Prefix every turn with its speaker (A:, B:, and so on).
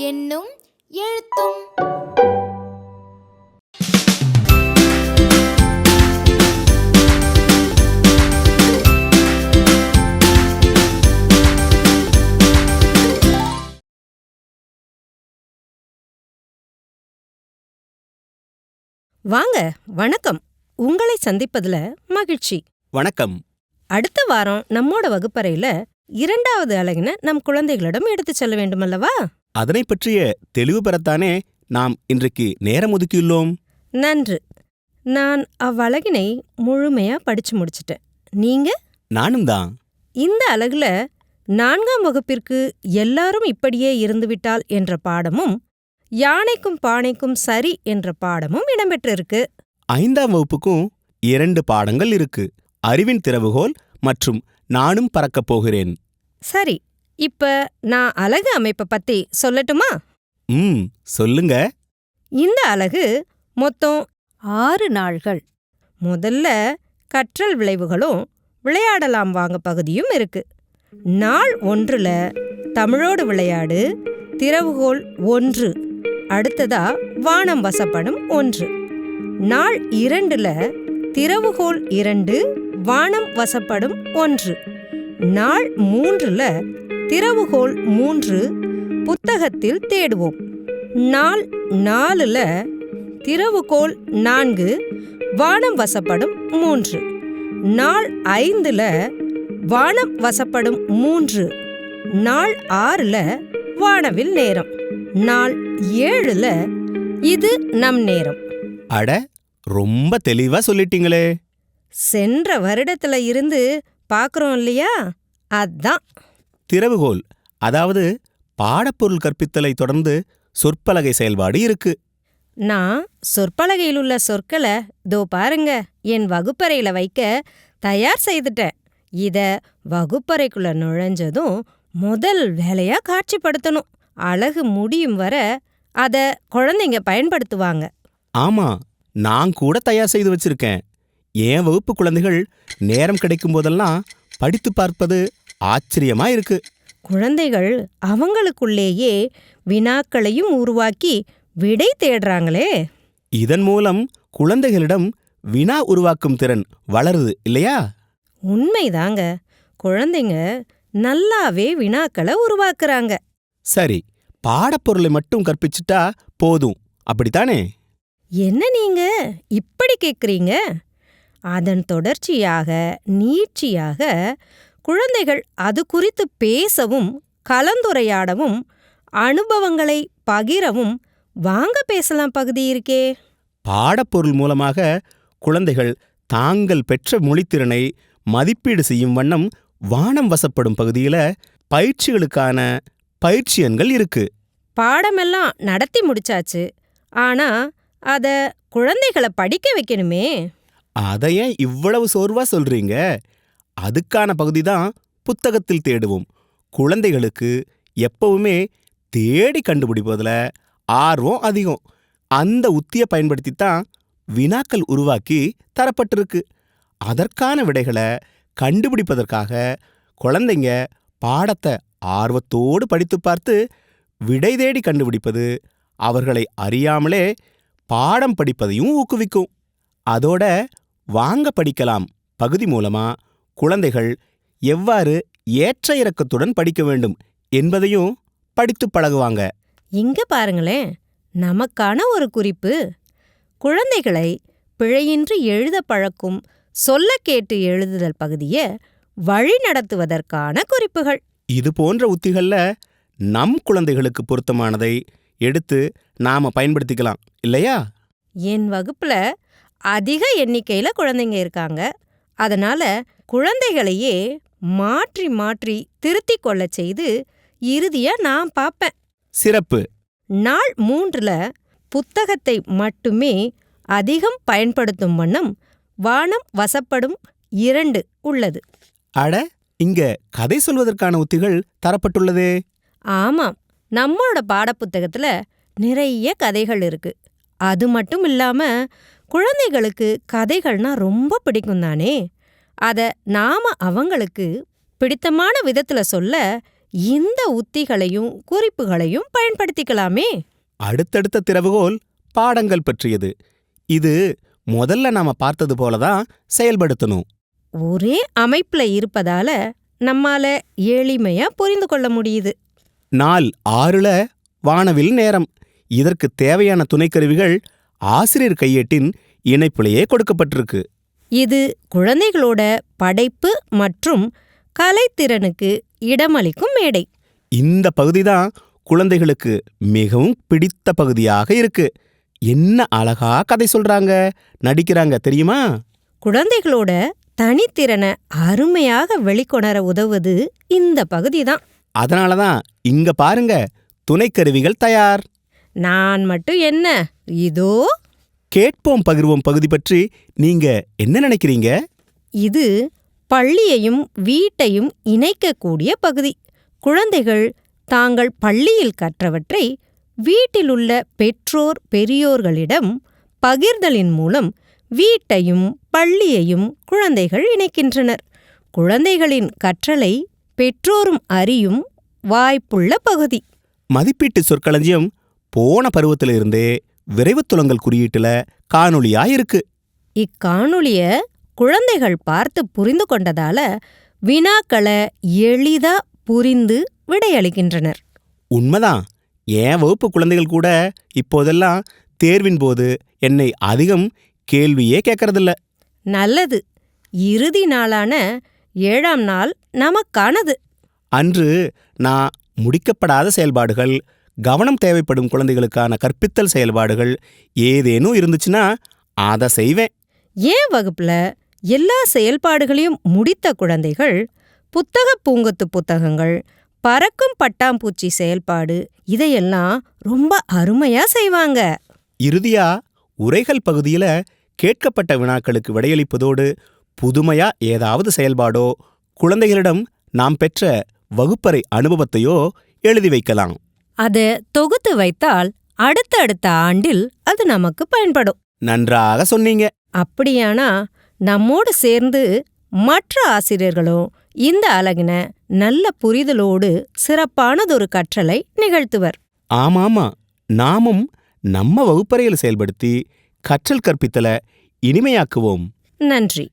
A: என்னும் எழுத்தும்.
B: வாங்க வணக்கம். உங்களை சந்திப்பதுல மகிழ்ச்சி.
C: வணக்கம்.
B: அடுத்த வாரம் நம்மோட வகுப்பறையில இரண்டாவது அழகின நம் குழந்தைகளிடம் எடுத்துச் செல்ல வேண்டுமல்லவா?
C: அதனை பற்றிய தெளிவு பெறத்தானே நாம் இன்றைக்கு நேரம் ஒதுக்கியுள்ளோம்?
B: நன்று. நான் அவ்வழகினை முழுமையா படிச்சு முடிச்சிட்டேன். நீங்க?
C: நானும் தான்.
B: இந்த அழகுல நான்காம் வகுப்பிற்கு எல்லாரும் இப்படியே இருந்துவிட்டால் என்ற பாடமும் யானைக்கும் பானைக்கும் சரி என்ற பாடமும் இடம்பெற்றிருக்கு.
C: ஐந்தாம் வகுப்புக்கும் இரண்டு பாடங்கள் இருக்கு. அறிவின் திறவுகோல் மற்றும் நானும் பறக்கப் போகிறேன்.
B: சரி இப்ப நான் அழகு அமைப்பை பத்தி சொல்லட்டுமா?
C: ம் சொல்லுங்க.
B: இந்த அலகு மொத்தம் ஆறு நாள்கள். முதல்ல கற்றல் விளைவுகளும் விளையாடலாம் வாங்க பகுதியும் இருக்கு. நாள் ஒன்றுல தமிழோடு விளையாடு திறவுகோல் ஒன்று அடுத்ததா வானம் வசப்படும் ஒன்று. நாள் இரண்டுல திறவுகோல் இரண்டு வானம் வசப்படும் ஒன்று. நாள் மூன்றுல திறவுகோல் மூன்று புத்தகத்தில் தேடுவோம். நாள் நாலுல திறவுகோல் நான்கு வானம் வசப்படும் மூன்று. நாள் ஐந்துல வானம் வசப்படும் மூன்று. நாள் ஆறுல வானவில் நேரம். நாள் ஏழுல இது நம் நேரம்.
C: அட ரொம்ப தெளிவா சொல்லிட்டீங்களே.
B: சென்ற வருடத்துல இருந்து பார்க்கறோம் இல்லையா? அதான்.
C: திறவுகோல் அதாவது பாடப்பொருள் கற்பித்தலை தொடர்ந்து சொற்பலகை செயல்பாடு இருக்கு.
B: நான் சொற்பலகையில் உள்ள சொற்களை தோ பாருங்க என் வகுப்பறையில வைக்க தயார் செய்துட்டேன். இத வகுப்பறைக்குள்ள நுழைஞ்சதும் முதல் வேலையா காட்சிப்படுத்தணும். அழகு முடியும் வர அத குழந்தைங்க பயன்படுத்துவாங்க.
C: ஆமா நான் கூட தயார் செய்து வச்சிருக்கேன். என் வகுப்பு குழந்தைகள் நேரம் கிடைக்கும் போதெல்லாம் படித்து பார்ப்பது ஆச்சரியமா இருக்கு.
B: குழந்தைகள் அவங்களுக்குள்ளேயே வினாக்களையும் உருவாக்கி விடை தேடுறாங்களே.
C: இதன் மூலம் குழந்தைகளிடம் வினா உருவாக்கும் திறன் வளருது இல்லையா?
B: உண்மைதாங்க. குழந்தைங்க நல்லாவே வினாக்களை உருவாக்குறாங்க.
C: சரி பாடப்பொருளை மட்டும் கற்பிச்சிட்டா போதும். அப்படித்தானே?
B: என்ன நீங்க? இப்படி கேக்குறீங்க? அதன் தொடர்ச்சியாக நீட்சியாக குழந்தைகள் அது குறித்து பேசவும் கலந்துரையாடவும் அனுபவங்களை பகிரவும் வாங்க பேசலாம் பகுதி இருக்கே.
C: பாடப்பொருள் மூலமாக குழந்தைகள் தாங்கள் பெற்ற மொழித்திறனை மதிப்பீடு செய்யும் வண்ணம் வானம் வசப்படும் பகுதியில பயிற்சிகளுக்கான பயிற்சி எண்கள் இருக்கு.
B: பாடமெல்லாம் நடத்தி முடிச்சாச்சு. ஆனா அத குழந்தைகளை படிக்க வைக்கணுமே.
C: அதை ஏன் இவ்வளவு சோர்வா சொல்றீங்க? அதுக்கான பகுதி தான் புத்தகத்தில் தேடுவோம். குழந்தைகளுக்கு எப்பவுமே தேடி கண்டுபிடிப்பதுல ஆர்வம் அதிகம். அந்த உத்தியை பயன்படுத்தி தான் வினாக்கள் உருவாக்கி தரப்பட்டிருக்கு. அதற்கான விடைகளை கண்டுபிடிப்பதற்காக குழந்தைங்க பாடத்தை ஆர்வத்தோடு படித்து பார்த்து விடை தேடி கண்டுபிடிப்பது அவர்களை அறியாமலே பாடம் படிப்பதையும் ஊக்குவிக்கும். அதோட வாங்க படிக்கலாம் பகுதி மூலமா குழந்தைகள் எவ்வாறு ஏற்ற இறக்கத்துடன் படிக்க வேண்டும் என்பதையும் படித்து பழகுவாங்க.
B: இங்க பாருங்களேன் நமக்கான ஒரு குறிப்பு. குழந்தைகளை பிழையின்றி எழுத பழக்கும் சொல்ல கேட்டு எழுதுதல் பகுதியை வழிநடத்துவதற்கான குறிப்புகள்.
C: இது போன்ற உத்திகள்ல நம் குழந்தைகளுக்கு பொருத்தமானதை எடுத்து நாம பயன்படுத்திக்கலாம் இல்லையா?
B: என் வகுப்புல அதிக எண்ணிக்கையில குழந்தைங்க இருக்காங்க. அதனால குழந்தைகளையே மாற்றி மாற்றி திருத்திக் கொள்ளச் செய்து இறுதியா நான் பார்ப்பேன்
C: சிறப்பு.
B: நாள் மூன்றுல புத்தகத்தை மட்டுமே அதிகம் பயன்படுத்தும் வண்ணம் வானம் வசப்படும் இரண்டு உள்ளது.
C: அட! இங்க கதை சொல்வதற்கான உத்திகள் தரப்பட்டுள்ளதே.
B: ஆமாம். நம்மளோட பாடப்புத்தகத்துல நிறைய கதைகள் இருக்கு. அது மட்டும் இல்லாம குழந்தைகளுக்கு கதைகள்னா ரொம்ப பிடிக்கும் தானே? அத நாம அவங்களுக்கு பிடித்தமான விதத்துல சொல்ல இந்த உத்திகளையும் குறிப்புகளையும் பயன்படுத்திக்கலாமே.
C: அடுத்தடுத்த திறவுகோல் பாடங்கள் பற்றியது. இது முதல்ல நாம பார்த்தது போல தான் செயல்படுத்தணும்.
B: ஒரே அமைப்புல இருப்பதால நம்மால எளிமையா புரிந்து கொள்ள முடியுது.
C: நாள் ஆறுல வானவில் நேரம். இதற்கு தேவையான துணைக்கருவிகள் ஆசிரியர் கையேட்டின் இணைப்பிலேயே கொடுக்கப்பட்டிருக்கு.
B: இது குழந்தைகளோட படைப்பு மற்றும் கலைத்திறனுக்கு இடமளிக்கும் மேடை.
C: இந்த பகுதி தான் குழந்தைகளுக்கு மிகவும் பிடித்த பகுதியாக இருக்கு. என்ன அழகா கதை சொல்றாங்க நடிக்கிறாங்க தெரியுமா?
B: குழந்தைகளோட தனித்திறனை அருமையாக வெளிக்கொணர உதவுவது இந்த பகுதி தான்
C: அதனால தான் இங்க பாருங்க துணைக்கருவிகள் தயார்.
B: நான் மட்டும் என்ன? இதோ.
C: கேட்போம் பகிர்வோம் பகுதி பற்றி நீங்க என்ன நினைக்கிறீங்க?
B: இது பள்ளியையும் வீட்டையும் இணைக்கக்கூடிய பகுதி. குழந்தைகள் தாங்கள் பள்ளியில் கற்றவற்றை வீட்டிலுள்ள பெற்றோர் பெரியோர்களிடம் பகிர்தலின் மூலம் வீட்டையும் பள்ளியையும் குழந்தைகள் இணைக்கின்றனர். குழந்தைகளின் கற்றலை பெற்றோரும் அறியும் வாய்ப்புள்ள பகுதி.
C: மதிப்பீட்டு சொற்களஞ்சியம் போன பருவத்துல இருந்தே விரைவுத்துலங்கல் குறியீட்டுல காணொளியா இருக்கு.
B: இக்காணொளிய குழந்தைகள் பார்த்து புரிந்து கொண்டதால வினாக்களை எளிதா புரிந்து விடையளிக்கின்றனர்.
C: உண்மைதான். என் வகுப்பு குழந்தைகள் கூட இப்போதெல்லாம் தேர்வின் போது என்னை அதிகம் கேள்வியே கேட்கறதில்ல
B: நல்லது. இறுதி நாளான ஏழாம் நாள் நமக்கானது.
C: அன்று நான் முடிக்கப்படாத செயல்பாடுகள் கவனம் தேவைப்படும் குழந்தைகளுக்கான கற்பித்தல் செயல்பாடுகள் ஏதேனும் இருந்துச்சுன்னா அதை செய்வேன்.
B: ஏன் வகுப்புல எல்லா செயல்பாடுகளையும் முடித்த குழந்தைகள் புத்தக பூங்கொத்து புத்தகங்கள் பறக்கும் பட்டாம்பூச்சி செயல்பாடு இதையெல்லாம் ரொம்ப அருமையா செய்வாங்க.
C: இறுதியா உரைகள் பகுதியில கேட்கப்பட்ட வினாக்களுக்கு விடையளிப்பதோடு புதுமையா ஏதாவது செயல்பாடோ குழந்தைகளிடம் நாம் பெற்ற வகுப்பறை அனுபவத்தையோ எழுதி வைக்கலாம்.
B: அத தொகுத்து வைத்தால் அடுத்தடுத்த ஆண்டில் அது நமக்கு பயன்படும்.
C: நன்றாக சொன்னீங்க.
B: அப்படியானா நம்மோடு சேர்ந்து மற்ற ஆசிரியர்களும் இந்த அலகின நல்ல புரிதலோடு சிறப்பானதொரு கற்றலை நிகழ்த்துவர்.
C: ஆமாமா. நாமும் நம்ம வகுப்பறையில் செயல்படுத்தி கற்றல் கற்பித்தல இனிமையாக்குவோம்.
B: நன்றி.